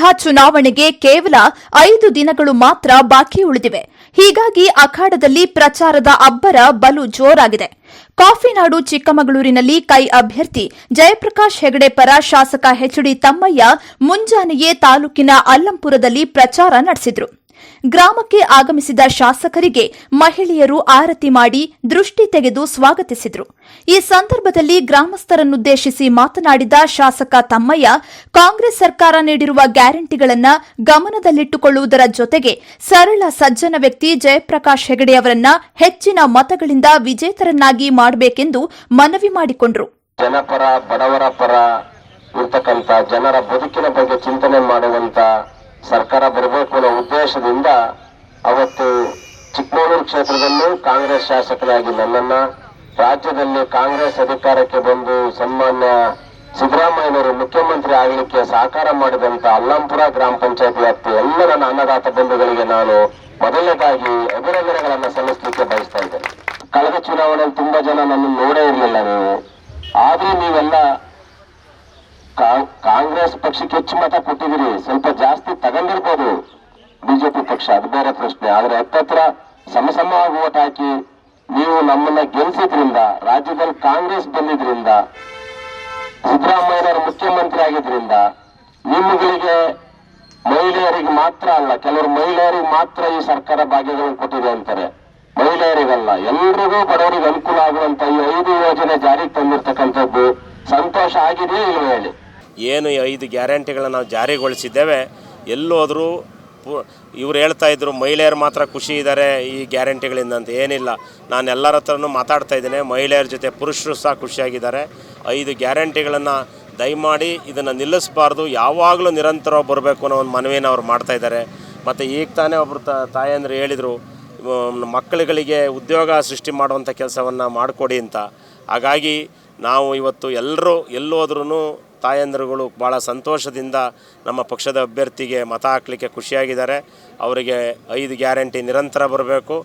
ಲೋಕಸಭಾ ಚುನಾವಣೆಗೆ ಕೇವಲ ಐದು ದಿನಗಳು ಮಾತ್ರ ಬಾಕಿ ಉಳಿದಿವೆ. ಹೀಗಾಗಿ ಅಖಾಡದಲ್ಲಿ ಪ್ರಚಾರದ ಅಬ್ಬರ ಬಲು ಜೋರಾಗಿದೆ. ಕಾಫಿನಾಡು ಚಿಕ್ಕಮಗಳೂರಿನಲ್ಲಿ ಕೈ ಅಭ್ಯರ್ಥಿ ಜಯಪ್ರಕಾಶ್ ಹೆಗಡೆ ಪರ ಶಾಸಕ ಹೆಚ್ಡಿ ತಮ್ಮಯ್ಯ ಮುಂಜಾನೆಯೇ ತಾಲೂಕಿನ ಅಲ್ಲಂಪುರದಲ್ಲಿ ಪ್ರಚಾರ ನಡೆಸಿದರು. ಗ್ರಾಮಕ್ಕೆ ಆಗಮಿಸಿದ ಶಾಸಕರಿಗೆ ಮಹಿಳೆಯರು ಆರತಿ ಮಾಡಿ ದೃಷ್ಟಿ ತೆಗೆದು ಸ್ವಾಗತಿಸಿದರು. ಈ ಸಂದರ್ಭದಲ್ಲಿ ಗ್ರಾಮಸ್ಥರನ್ನುದ್ದೇಶಿಸಿ ಮಾತನಾಡಿದ ಶಾಸಕ ತಮ್ಮಯ್ಯ, ಕಾಂಗ್ರೆಸ್ ಸರ್ಕಾರ ನೀಡಿರುವ ಗ್ಯಾರಂಟಿಗಳನ್ನು ಗಮನದಲ್ಲಿಟ್ಟುಕೊಳ್ಳುವುದರ ಜೊತೆಗೆ ಸರಳ ಸಜ್ಜನ ವ್ಯಕ್ತಿ ಜಯಪ್ರಕಾಶ್ ಹೆಗಡೆಯವರನ್ನ ಹೆಚ್ಚಿನ ಮತಗಳಿಂದ ವಿಜೇತರನ್ನಾಗಿ ಮಾಡಬೇಕೆಂದು ಮನವಿ ಮಾಡಿಕೊಂಡರು. ಜನಪರ, ಬಡವರ ಪರ ಇರ್ತಕ್ಕಂಥ ಜನರ ಬದುಕಿನ ಬಗ್ಗೆ ಚಿಂತನೆ ಮಾಡುವಂತ ಸರ್ಕಾರ ಬರಬೇಕು ಅನ್ನೋ ಉದ್ದೇಶದಿಂದ ಅವತ್ತು ಚಿಕ್ಕಮಗಳೂರು ಕ್ಷೇತ್ರದಲ್ಲೂ ಕಾಂಗ್ರೆಸ್ ಶಾಸಕರಾಗಿ ನನ್ನನ್ನ, ರಾಜ್ಯದಲ್ಲಿ ಕಾಂಗ್ರೆಸ್ ಅಧಿಕಾರಕ್ಕೆ ಬಂದು ಸನ್ಮಾನ್ಯ ಸಿದ್ದರಾಮಯ್ಯನವರು ಮುಖ್ಯಮಂತ್ರಿ ಆಗಲಿಕ್ಕೆ ಸಹಕಾರ ಮಾಡಿದಂತ ಅಲ್ಲಂಪುರ ಗ್ರಾಮ ಪಂಚಾಯತ್ ವ್ಯಾಪ್ತಿ ಎಲ್ಲ ನನ್ನ ಅನ್ನದಾತ ಬಂಧುಗಳಿಗೆ ನಾನು ಮೊದಲನೇದಾಗಿ ಅಭಿನಂದನೆಗಳನ್ನು ಸಲ್ಲಿಸಲಿಕ್ಕೆ ಬಯಸ್ತಾ ಇದ್ದೇನೆ. ಕಳೆದ ಚುನಾವಣೆಯಲ್ಲಿ ತುಂಬಾ ಜನ ನನ್ನ ನೋಡೇ ಇರಲಿಲ್ಲ ನೀವು. ಆದ್ರೂ ನೀವೆಲ್ಲ ಕಾಂಗ್ರೆಸ್ ಪಕ್ಷಕ್ಕೆ ಹೆಚ್ಚು ಮತ ಕೊಟ್ಟಿದ್ದೀರಿ. ಸ್ವಲ್ಪ ಜಾಸ್ತಿ ತಗೊಂಡಿರ್ಬೋದು ಬಿಜೆಪಿ ಪಕ್ಷ. ಅದು ಬೇರೆ ಪ್ರಶ್ನೆ. ಆದ್ರೆ ಹತ್ತತ್ರ ಸಮಸಮವಾಗಿ ಓಟ್ ಹಾಕಿ ನೀವು ನಮ್ಮನ್ನ ಗೆಲ್ಸಿದ್ರಿಂದ, ರಾಜ್ಯದಲ್ಲಿ ಕಾಂಗ್ರೆಸ್ ಬಂದಿದ್ರಿಂದ, ಸಿದ್ದರಾಮಯ್ಯನವರು ಮುಖ್ಯಮಂತ್ರಿ ಆಗಿದ್ರಿಂದ ನಿಮ್ಮಗಳಿಗೆ ಮಹಿಳೆಯರಿಗೆ ಮಾತ್ರ ಅಲ್ಲ, ಕೆಲವರು ಮಹಿಳೆಯರಿಗೆ ಮಾತ್ರ ಈ ಸರ್ಕಾರ ಭಾಗ್ಯಗಳನ್ನು ಕೊಟ್ಟಿದೆ ಅಂತಾರೆ. ಮಹಿಳೆಯರಿಗಲ್ಲ ಎಲ್ರಿಗೂ ಬಡವರಿಗೆ ಅನುಕೂಲ ಆಗುವಂತ ಈ ಐದು ಯೋಜನೆ ಜಾರಿಗೆ ತಂದಿರ್ತಕ್ಕಂಥದ್ದು ಸಂತೋಷ ಆಗಿದೆಯೇ ಹೇಳಿ? ಏನು ಐದು ಗ್ಯಾರಂಟಿಗಳನ್ನ ನಾವು ಜಾರಿಗೊಳಿಸಿದ್ದೇವೆ. ಎಲ್ಲೋದ್ರೂ ಇವ್ರು ಹೇಳ್ತಾ ಇದ್ರು, ಮಹಿಳೆಯರು ಮಾತ್ರ ಖುಷಿ ಇದ್ದಾರೆ ಈ ಗ್ಯಾರಂಟಿಗಳಿಂದ ಅಂತ. ಏನಿಲ್ಲ. ನಾನು ಎಲ್ಲರ ಹತ್ರನೂ ಮಾತಾಡ್ತಾ ಇದ್ದೇನೆ. ಮಹಿಳೆಯರ ಜೊತೆ ಪುರುಷರು ಸಹ ಖುಷಿಯಾಗಿದ್ದಾರೆ. ಐದು ಗ್ಯಾರಂಟಿಗಳನ್ನು ದಯಮಾಡಿ ಇದನ್ನು ನಿಲ್ಲಿಸಬಾರ್ದು. ಯಾವಾಗಲೂ ನಿರಂತರವಾಗಿ ಬರಬೇಕು ಅನ್ನೋ ಒಂದು ಮನವಿನ ಅವ್ರು ಮಾಡ್ತಾ ಇದ್ದಾರೆ. ಮತ್ತು ಈಗ ತಾನೇ ಒಬ್ಬರು ತಾಯಂದ್ರು ಹೇಳಿದರು ಮಕ್ಕಳುಗಳಿಗೆ ಉದ್ಯೋಗ ಸೃಷ್ಟಿ ಮಾಡುವಂಥ ಕೆಲಸವನ್ನು ಮಾಡಿಕೊಡಿ ಅಂತ. ಹಾಗಾಗಿ ನಾವು ಇವತ್ತು ಎಲ್ಲರೂ ಎಲ್ಲೋದ್ರೂ ತಾಯಂದಿರುಗಳು ಭಾಳ ಸಂತೋಷದಿಂದ ನಮ್ಮ ಪಕ್ಷದ ಅಭ್ಯರ್ಥಿಗೆ ಮತ ಹಾಕಲಿಕ್ಕೆ ಖುಷಿಯಾಗಿದ್ದಾರೆ. ಅವರಿಗೆ ಐದು ಗ್ಯಾರಂಟಿ ನಿರಂತರ ಬರಬೇಕು.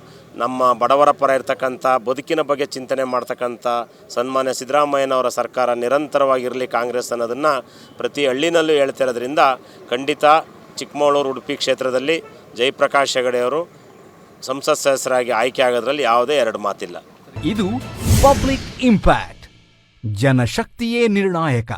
ನಮ್ಮ ಬಡವರ ಪರ ಇರ್ತಕ್ಕಂಥ ಬದುಕಿನ ಬಗ್ಗೆ ಚಿಂತನೆ ಮಾಡ್ತಕ್ಕಂಥ ಸನ್ಮಾನ್ಯ ಸಿದ್ದರಾಮಯ್ಯನವರ ಸರ್ಕಾರ ನಿರಂತರವಾಗಿರಲಿ ಕಾಂಗ್ರೆಸ್ ಅನ್ನೋದನ್ನು ಪ್ರತಿ ಹಳ್ಳಿನಲ್ಲೂ ಹೇಳ್ತಿರೋದ್ರಿಂದ ಖಂಡಿತ ಚಿಕ್ಕಮಗಳೂರು ಉಡುಪಿ ಕ್ಷೇತ್ರದಲ್ಲಿ ಜಯಪ್ರಕಾಶ್ ಹೆಗಡೆಯವರು ಸಂಸತ್ ಸದಸ್ಯರಾಗಿ ಆಯ್ಕೆ ಆಗೋದ್ರಲ್ಲಿ ಯಾವುದೇ ಎರಡು ಮಾತಿಲ್ಲ. ಇದು ಪಬ್ಲಿಕ್ ಇಂಪ್ಯಾಕ್ಟ್ ಜನಶಕ್ತಿಯೇ ನಿರ್ಣಾಯಕ.